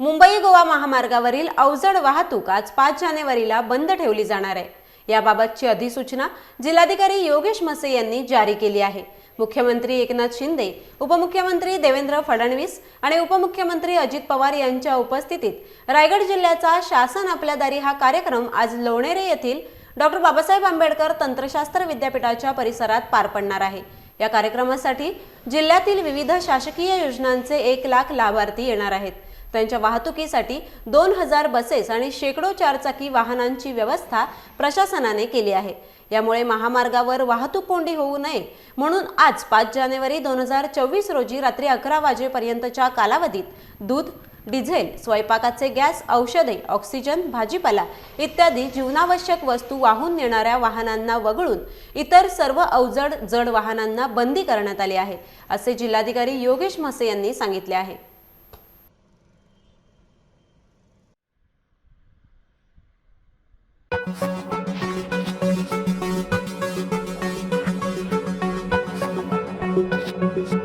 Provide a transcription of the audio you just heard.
मुंबई गोवा महामार्गावरील अवजड वाहतूक आज पाच जानेवारीला बंद ठेवली जाणार आहे. याबाबतची अधिसूचना जिल्हाधिकारी योगेश मसे यांनी जारी केली आहे. मुख्यमंत्री एकनाथ शिंदे उपमुख्यमंत्री देवेंद्र फडणवीस आणि उपमुख्यमंत्री अजित पवार यांच्या उपस्थितीत रायगड जिल्ह्याचा शासन आपल्या दारी हा कार्यक्रम आज लोणेरे येथील डॉक्टर बाबासाहेब आंबेडकर तंत्रशास्त्र विद्यापीठाच्या परिसरात पार पडणार आहे. या कार्यक्रमासाठी जिल्ह्यातील विविध शासकीय योजनांचे एक लाख लाभार्थी येणार आहेत. त्यांच्या वाहतुकीसाठी दोन हजार बसेस आणि शेकडो चारचाकी वाहनांची व्यवस्था प्रशासनाने केली आहे. यामुळे महामार्गावर वाहतूक कोंडी होऊ नये म्हणून आज पाच जानेवारी दोन हजार चोवीस रोजी रात्री अकरा वाजेपर्यंतच्या कालावधीत दूध डिझेल स्वयंपाकाचे गॅस औषधे ऑक्सिजन भाजीपाला इत्यादी जीवनावश्यक वस्तू वाहून नेणाऱ्या वाहनांना वगळून इतर सर्व अवजड जड वाहनांना बंदी करण्यात आली आहे असे जिल्हाधिकारी योगेश म्हसे यांनी सांगितले आहे. Thank you.